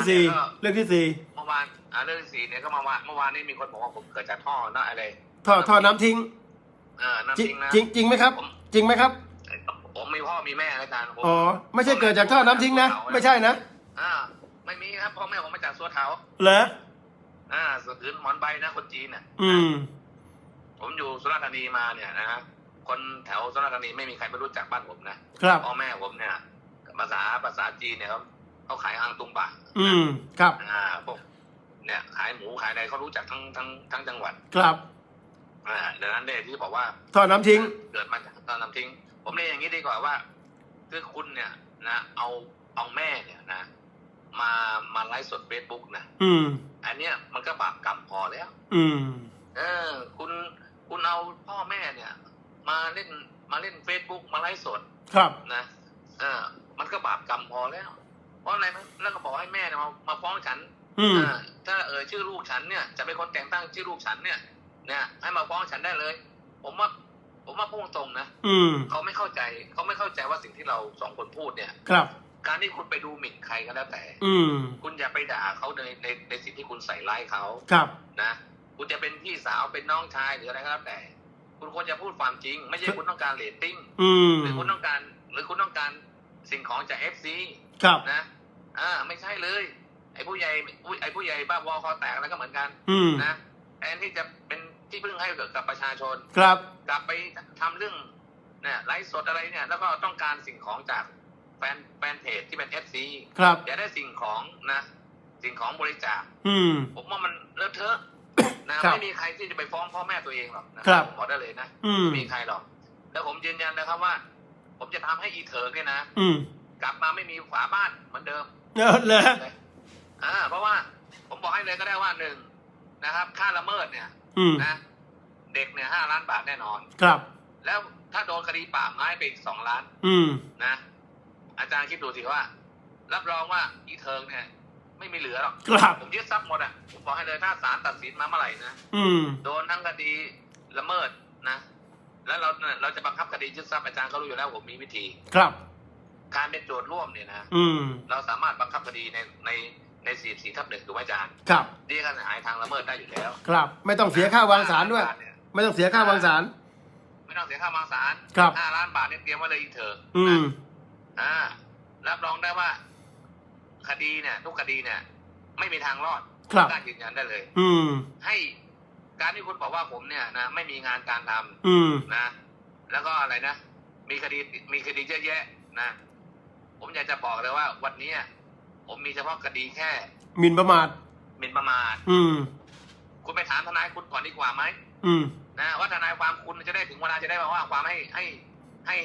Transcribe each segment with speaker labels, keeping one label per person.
Speaker 1: ที่สี่
Speaker 2: เมื่อวาน
Speaker 1: เรื่องที่สี่
Speaker 2: เนี่ยก็เมื่อวานอ่าเรื่องที่สี่เนี่ยก็เมื่อวานเมื่อวานนี้มีคนบอกว่าผมเกิดจากท่อนะอะไร
Speaker 1: ท่อท่อน้ำทิ้ง
Speaker 2: เออน้ำ
Speaker 1: จริง
Speaker 2: ทิ้งนะ
Speaker 1: จริงจริงไหมครับ จริงไหมครับ
Speaker 2: ผมมีพ่อมีแม่อาจารย์ผม
Speaker 1: อ๋อไม่ใช่เกิดจากท่อน้ำทิ้งนะไม่ใช่นะ
Speaker 2: อ่าไม่มีครับพ่อแม่ผมมาจากสัวเถา
Speaker 1: เหรอ
Speaker 2: อ่าสุดอื่นหมอนใบนะคนจีนเนี่ย
Speaker 1: อืม
Speaker 2: ผมอยู่สุราษฎร์ธานีมาเนี่ยนะฮะคนแถวสุราษฎร์ธานีไม่มีใครไม่รู้จักบ้านผมนะครับ พ่อแม่ผมเนี่ยภาษาภาษาจีนเนี่ยเขา เขาขายอังตุงบะ
Speaker 1: อืมครับ
Speaker 2: อ่าพวกเนี่ยขายหมูขายอะไรเขารู้จักทั้งทั้งทั้งจังหวัด
Speaker 1: ครับ
Speaker 2: อ่าดังนั้นเนี่ยที่บอกว่า
Speaker 1: ท่อน้ำทิ้ง
Speaker 2: เกิดมาจากตอนนำทิ้ง ผมเรียนอย่างนี้ดีกว่าว่าคือคุณเนี่ยนะ เอาเอาแม่เนี่ยนะ มามาไลฟ์สดเฟซบุ๊กนะ
Speaker 1: อืม
Speaker 2: อันเนี้ยมันก็บาปกรรมพอแล้ว
Speaker 1: อืม
Speaker 2: เออ คุณคุณเอาพ่อแม่เนี่ย มาเล่นมาเล่นเฟซบุ๊กมาไลฟ์สด
Speaker 1: ครับ
Speaker 2: นะเออ มันก็บาปกรรมพอแล้ว เพราะอะไรไหมแล้วก็บอกให้แม่เนี่ยมามาฟ้องฉัน
Speaker 1: อืม
Speaker 2: อ่าถ้าเออชื่อลูกฉันเนี่ยจะเป็นคนแต่งตั้งชื่อลูกฉันเนี่ยเนี่ยให้มาฟ้องฉันได้เลย ผมว่า ผมว่าพูดตรงนะ
Speaker 1: อืม
Speaker 2: เขาไม่เข้าใจเขาไม่เข้าใจว่าสิ่งที่เราสองคนพูดเนี่ย
Speaker 1: ครับ
Speaker 2: การที่คุณไปดูหมิ่นใครก็แล้วแต่
Speaker 1: อืม
Speaker 2: คุณอย่าไปด่าเขาในในในสิ่งที่คุณใส่ร้ายเขา
Speaker 1: ครับ
Speaker 2: นะคุณจะเป็นพี่สาวเป็นน้องชายหรืออะไรก็แล้วแต่ คุณควรจะพูดความจริง ไม่ใช่คุณต้องการเรตติ้ง
Speaker 1: อืม
Speaker 2: หรือคุณต้องการ หรือคุณต้องการสิ่งของจากเอฟซี
Speaker 1: ครับ
Speaker 2: นะอ่าไม่ใช่เลย ไอ้ผู้ใหญ่ผู้ไอ้ผู้ใหญ่บ้าบอคอแตกแล้วก็เหมือนกัน
Speaker 1: อืม
Speaker 2: นะแทนที่จะเป็นที่พึ่งให้กับประชาชน
Speaker 1: ครับ
Speaker 2: กลับไปทำเรื่องเนี่ยไลฟ์สดอะไรเนี่ย แล้วก็ต้องการสิ่งของจากแฟนแฟนเพจที่เป็นเอฟซี
Speaker 1: ครับ
Speaker 2: อยากได้สิ่งของนะ สิ่งของบริจาค
Speaker 1: อืม
Speaker 2: ผมว่ามันเลอะเทอะนะครับไม่มีใครที่จะไปฟ้องพ่อแม่ตัวเองหรอกนะครับผมบอกได้เลยนะ
Speaker 1: อืม
Speaker 2: ไม่มีใครหรอก แล้วผมยืนยันนะครับว่า ผมจะทำให้อีเถิร์กเนี่ยนะ
Speaker 1: อืม
Speaker 2: กลับมาไม่มีฝาบ้านเหมือนเดิม
Speaker 1: เออเลย
Speaker 2: เลยอ่าเพราะว่าผมบอกให้เลยก็ได้ว่าหนึ่งนะครับ ค่าละเมิดเนี่ย
Speaker 1: อืม
Speaker 2: นะเด็กเนี่ยห้าล้านบาทแน่นอน
Speaker 1: ครับ
Speaker 2: แล้วถ้าโดนคดีป่าไม้ไปอีกสองล้าน
Speaker 1: อืม
Speaker 2: นะ อาจารย์คิดดูสิว่า รับรองว่าอีเทิงเนี่ย ไม่มีเหลือหรอก
Speaker 1: ครับ
Speaker 2: ผมยึดทรัพย์หมดอะผมบอกให้เลยถ้าศาลตัดสินมาเมื่อไหร่นะ
Speaker 1: อืม
Speaker 2: โดนทั้งคดีละเมิดนะ แล้วเราเนี่ยเราจะบังคับคดียึดทรัพย์อาจารย์ก็รู้อยู่แล้วผมมีวิธี
Speaker 1: ครับ
Speaker 2: การเป็นโจทย์ร่วมเนี่ยนะ
Speaker 1: อืม
Speaker 2: เราสามารถบังคับคดีในในในสี่สี่ทับหนึ่งถูกไหมอาจารย์
Speaker 1: ครับ
Speaker 2: ที่ขนาดทางละเมิดได้อยู่แล้ว
Speaker 1: ครับ ไม่ต้องเสียค่าวางสารด้วย
Speaker 2: เนี่ย
Speaker 1: ไม่ต้องเสียค่าวางสาร
Speaker 2: ไม่ต้องเสียค่าวางสาร
Speaker 1: ครับ
Speaker 2: ห้าล้านบาทเนี่ยเตรียมไว้เลยอีเถอะ
Speaker 1: อื
Speaker 2: นะ
Speaker 1: ม
Speaker 2: อ่ารับรองได้ว่า คดีเนี่ย ทุกคดีเนี่ย ไม่มีทางรอด
Speaker 1: ครับ
Speaker 2: กล้ายืนยันได้เลย
Speaker 1: อืม
Speaker 2: ให้การที่คุณบอกว่าผมเนี่ยนะไม่มีงานการทำ
Speaker 1: อืม
Speaker 2: นะ แล้วก็อะไรนะ มีคดีมีคดีเยอะแยะนะ ผมอยากจะบอกเลยว่า วันนี้ผมมีเฉพาะคดีแค่
Speaker 1: หมิ่นประมาท
Speaker 2: หมิ่นประมาท
Speaker 1: อืม
Speaker 2: คุณไปถามทนายคุณก่อนดีกว่าไหม
Speaker 1: อืม
Speaker 2: นะว่าทนายความคุณจะได้ถึงเวลาจะได้มาว่าความให้ให้ให้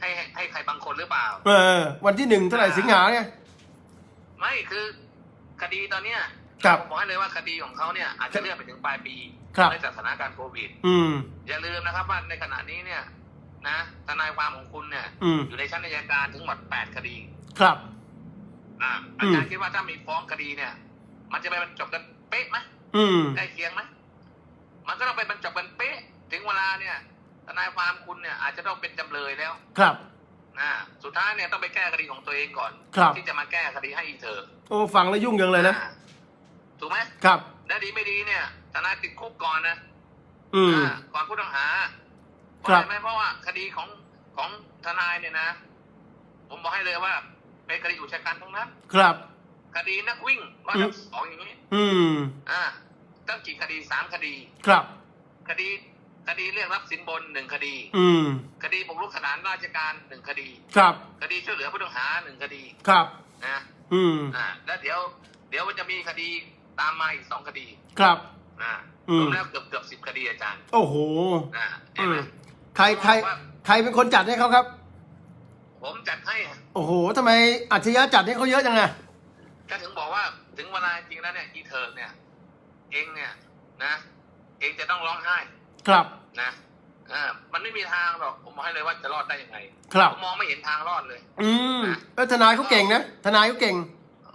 Speaker 2: ให้ให้ให้ใครบางคนหรือเปล่า
Speaker 1: เออ วันที่หนึ่งเท่าไหร่สิงหาเนี่ย
Speaker 2: ไม่คือคดีตอนเนี้ย
Speaker 1: ครับ
Speaker 2: ผมบอกให้เลยว่าคดีของเขาเนี่ยอาจจะเลื่อนไปถึงปลายปี
Speaker 1: ครับ
Speaker 2: ในจากสถานการณ์โควิด
Speaker 1: อืม
Speaker 2: อย่าลืมนะครับว่าในขณะนี้เนี่ย นะทนายความของคุณเนี่ย
Speaker 1: อืม
Speaker 2: อยู่ในชั้นอัยการถึงหมดแปดคดี
Speaker 1: ครับ
Speaker 2: อ่าอาจารย์คิดว่าถ้ามีฟ้องคดีเนี่ย มันจะไปบรรจบกันเป๊ะไหม
Speaker 1: อืม
Speaker 2: ใกล้เคียงไหมมันก็ต้องไปบรรจบกันเป๊ะ ถึงเวลาเนี่ยทนายความคุณเนี่ย อาจจะต้องเป็นจำเลยแล้ว
Speaker 1: ครับ
Speaker 2: นะสุดท้ายเนี่ยต้องไปแก้คดีของตัวเองก่อน
Speaker 1: ครับ
Speaker 2: ที่จะมาแก้คดีให้อีเธอ
Speaker 1: โอ้ฟังแล้วยุ่งยังเลยนะ
Speaker 2: อ่าถูกไหม
Speaker 1: ครับ
Speaker 2: และดีไม่ดีเนี่ยทนายติดคุกก่อนนะ
Speaker 1: อืม
Speaker 2: อ่าก่อนผู้ต้องหา เพ
Speaker 1: ครั
Speaker 2: ราะ
Speaker 1: บ
Speaker 2: อะไรไหมเพราะว่าคดีของของทนายเนี่ยนะ ผมบอกให้เลยว่า เป็นคดีอุกชะกันทั้งนั้น
Speaker 1: ครับ
Speaker 2: คดีนักวิ่งว่า
Speaker 1: อืม
Speaker 2: ทั้งสองอย่างนี้
Speaker 1: อืม
Speaker 2: อ่าตั้งกี่คดีสามคดี
Speaker 1: ครับ
Speaker 2: คดีคดีเรียกรับสินบนหนึ่งคดี
Speaker 1: อืม
Speaker 2: คดีบุกรุกสถานราชการหนึ่งคดี
Speaker 1: ครับ
Speaker 2: คดีช่วยเหลือผู้ต้องหาหนึ่งคดี
Speaker 1: ครับ
Speaker 2: นะ
Speaker 1: อืม
Speaker 2: อ่า แล้วเดี๋ยว เดี๋ยวมันจะมีคดีตามมาอีกสองคดี
Speaker 1: ครับ
Speaker 2: อ่า
Speaker 1: อืม
Speaker 2: รวมแล้วเกือบเกือบสิบคดีอาจารย์
Speaker 1: โอ้โห
Speaker 2: อ่าเห็
Speaker 1: อื
Speaker 2: นไหม
Speaker 1: ม ใครใคร
Speaker 2: ว่า
Speaker 1: ใครเป็นคนจัดให้เขาครับ
Speaker 2: ผมจัดให้อะ
Speaker 1: โอ้โหทำไมอัจฉริยะจัดให้เขาเยอะจังอะ
Speaker 2: ก็ถึงบอกว่าถึงเวลาจริงแล้วเนี่ยอีเทิร์กเนี่ย เองเนี่ยนะ เองจะต้องร้องไห้
Speaker 1: ครับ
Speaker 2: นะอ่ามันไม่มีทางหรอกผมบอกให้เลยว่าจะรอดได้ยังไง
Speaker 1: ครับ
Speaker 2: ผมมองไม่เห็นทางรอดเลย
Speaker 1: อืมเออทนายเขาเก่งนะทนายเขาเก่ง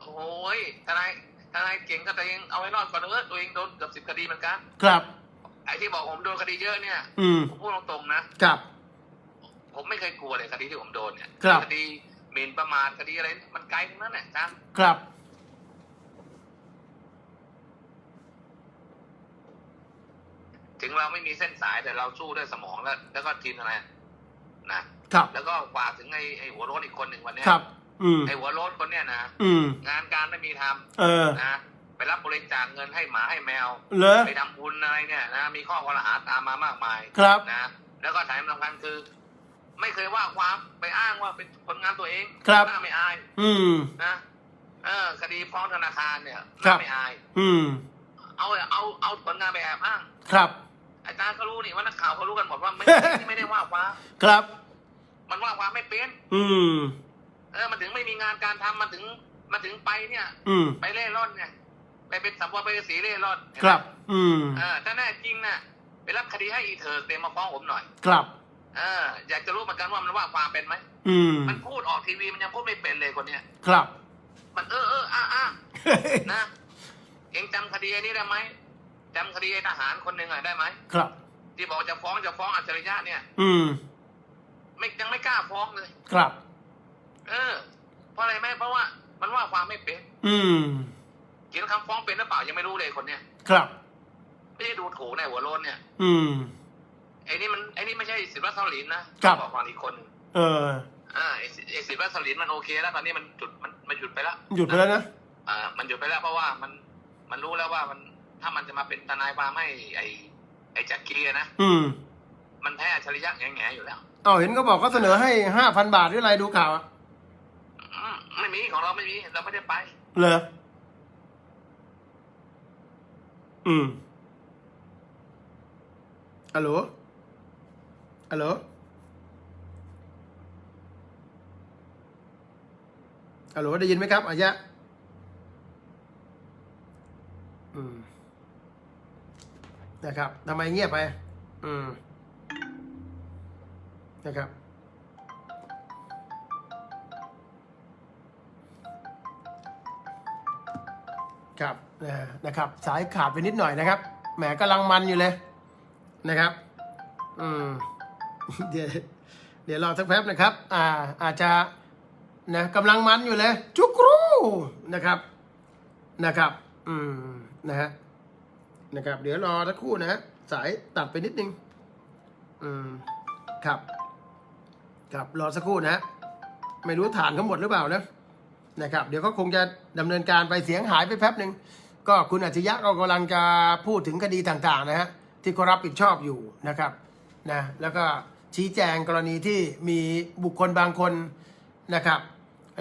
Speaker 2: โอ้ยทนายทนายเก่งก็ตัวเองเอาไว้รอดก่อนเออตัวเองโดนเกือบสิบคดีเหมือนกัน
Speaker 1: ครับ
Speaker 2: ไอ้ที่บอกผมโดนคดีเยอะเนี่ย
Speaker 1: อืม
Speaker 2: ผมพูดตรงๆนะ
Speaker 1: ครับ
Speaker 2: ผมไม่เคยกลัวเลยคดีที่ผมโดนเนี่ย
Speaker 1: ครับ
Speaker 2: คดีหมิ่นประมาทคดีอะไรมันไกลทั้งนั้นแหละจ้า
Speaker 1: ครับ
Speaker 2: ถึงเราไม่มีเส้นสายแต่เราสู้ด้วยสมองแล้ว แล้วก็ทีมทนายนะครับ แล้วก็ฝากถึงไอ้ไอ้หัวโล้นอีกคนหนึ่งวันเนี้ย
Speaker 1: ครับ อืม
Speaker 2: ไอ้หัวโล้นคนเนี้ยนะ
Speaker 1: อืม
Speaker 2: งานการไม่มีท
Speaker 1: เออำ
Speaker 2: นะ ไปรับบริจาคเงินให้หมาให้แมว
Speaker 1: เหรอ
Speaker 2: ไปทำบุญอะไรเนี่ยนะมีข้อกล่าวหาตามมามากมาย
Speaker 1: ครับ
Speaker 2: นะแล้วก็สายสำคัญคือ ไม่เคยว่าความไปอ้างว่าเป็นผลงานตัวเอง
Speaker 1: ครับ
Speaker 2: หน้าไม่อาย
Speaker 1: อืม
Speaker 2: นะเออคดีฟ้องธนาคารเนี่ยห
Speaker 1: ครั
Speaker 2: น้า
Speaker 1: บ
Speaker 2: ไม่อาย
Speaker 1: อืม
Speaker 2: เอาเอาเอาผลงานไปแอบอ้าง
Speaker 1: ครับ
Speaker 2: อาจารย์เขารู้นี่ว่านักข่าวเขารู้กันหมดว่าไม่ ไม่ได้ว่าความ
Speaker 1: ครับ
Speaker 2: มันว่าความไม่เป็น
Speaker 1: อืม
Speaker 2: เออมันถึงไม่มีงานการทำมันถึงมันถึงไปเนี่ย
Speaker 1: อืม
Speaker 2: ไปเล่ร่อนเนี่ย ไปเป็นสัมภเวสีเล่ร่อนเห็นไหม
Speaker 1: ครับ อืม
Speaker 2: เออถ้าแน่จริงน่ะไปรับคดีให้อีเถิกเตรียมมาฟ้องผมหน่อย
Speaker 1: ครับ
Speaker 2: เอออยากจะรู้เหมือนกันว่ามันว่าความเป็นไหม
Speaker 1: อืม
Speaker 2: มันพูดออกทีวีมันยังพูดไม่เป็นเลยคนเนี้ย
Speaker 1: ครับ
Speaker 2: มันเออเอออ้าอ้านะเองจำคดีอันนี้ได้ไหมจำคดีไอ้ทหารคนหนึ่งอะได้ไหม
Speaker 1: ครับ
Speaker 2: ที่บอกจะฟ้องจะฟ้องอัจฉริยะเนี่ย
Speaker 1: อืม
Speaker 2: ไม่ยังไม่กล้าฟ้องเลย
Speaker 1: ครับ
Speaker 2: เออ เพราะอะไรไหมเพราะว่า มันว่าความไม่เป็น
Speaker 1: อืม
Speaker 2: เขียนคำฟ้องเป็นหรือเปล่ายังไม่รู้เลยคนเนี้ย
Speaker 1: ครับ
Speaker 2: ไม่ได้ดูถูกในหัวโลนเนี่ย
Speaker 1: อืม
Speaker 2: ไอ้นี่มันไอ้นี่ไม่ใช่สิบวัตรสลินนะครับบอกก่อนอีกคนหนึ่ง
Speaker 1: เออ
Speaker 2: อ่าไอ้สิไอ้สิบวัตรสลินมันโอเคแล้วตอนนี้มันจุดมันมันหยุดไปแล้ว
Speaker 1: หยุดไปแล้วนะ
Speaker 2: อ่า มันหยุดไปแล้วเพราะว่ามันมันรู้แล้วว่ามันถ้ามันจะมาเป็นทนายความให้ไอ้ไอ้จักรีอะนะ
Speaker 1: อืม
Speaker 2: มันแพ้อัจฉริยะแง่ๆอยู่แล้ว
Speaker 1: เอาเห็นเขาบอกเขาเสนอให้ห้าพันบาทหรืออะไรดูข่าวอะ
Speaker 2: อืมไม่มีของเราไม่มีเราไม่ได้ไป
Speaker 1: เหรอ อืมฮัลโหลฮัลโหลฮัลโหลได้ยินไหมครับอายะอืมนะครับทำไมเงียบไป อืมนะครับ ครับนะครับ สายขาดไปนิดหน่อยนะครับ แหมกำลังมันอยู่เลยนะครับ อืม เดี๋ยวเดี๋ยวรอสักแป๊บนะครับ อ่า อาจจะนะกำลังมันอยู่เลย จุกรูนะครับ นะครับ อืม นะฮะ นะครับ เดี๋ยวรอสักครู่นะฮะ สายตัดไปนิดนึง อืม ครับ ครับ รอสักครู่นะฮะ ไม่รู้ฐานเขาหมดหรือเปล่านะ นะครับ เดี๋ยวเขาคงจะดำเนินการไปเสียงหายไปแป๊บหนึ่งก็คุณอัจฉริยะก็กำลังจะพูดถึงคดีต่างๆนะฮะที่เขารับผิดชอบอยู่นะครับนะแล้วก็ชี้แจงกรณีที่มีบุคคลบางคนนะครับ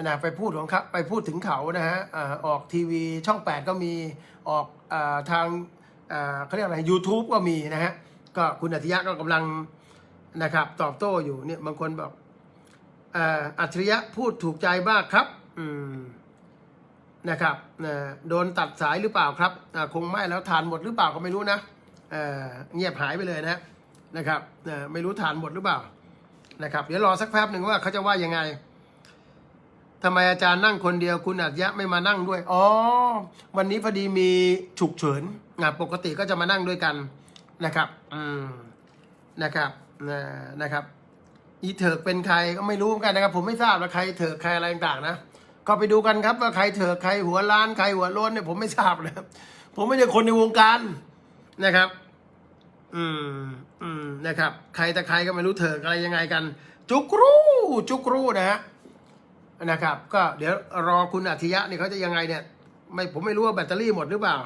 Speaker 1: นะไปพูดของเขาไปพูดถึงเขานะฮะอออกทีวีช่อง 8 ก็มีออกอทางเขาเรียกอะไร YouTube ก็มีนะฮะก็คุณอัจฉริยะก็กำลังนะครับตอบโต้อยู่เนี่ยบางคนบอกอัจฉริยะพูดถูกใจมากครับ อืมนะครับนะโดนตัดสายหรือเปล่าครับอ่าคงไม่แล้วทานหมดหรือเปล่าก็ไม่รู้นะเอ่อเงียบหายไปเลยนะนะครับนะไม่รู้ทานหมดหรือเปล่านะครับ เดี๋ยวรอสักแป๊บหนึ่งว่าเขาจะว่ายังไงทำไมอาจารย์นั่งคนเดียวคุณอัจยะไม่มานั่งด้วยอ๋อวันนี้พอดีมีฉุกเฉินอ่าปกติก็จะมานั่งด้วยกันนะครับ อืมนะครับนะนะครับ อีเถิกเป็นใครก็ไม่รู้เหมือนกันนะครับ ผมไม่ทราบว่าใครเถิกใครอะไรต่างๆนะ ก็ไปดูกันครับว่าใครเถิกใครหัวล้านใครหัวโล้นเนี่ยผมไม่ทราบนะครับผมไม่ใช่คนในวงการนะครับ อืมอืมนะครับ ใครแต่ใครก็ไม่รู้เถิกอะไรยังไงกัน จุกรูจุกรูนะฮะนะครับ ก็เดี๋ยวรอคุณอัธยะเนี่ยเขาจะยังไงเนี่ย ไม่ผมไม่รู้ว่าแบตเตอรี่หมดหรือเปล่า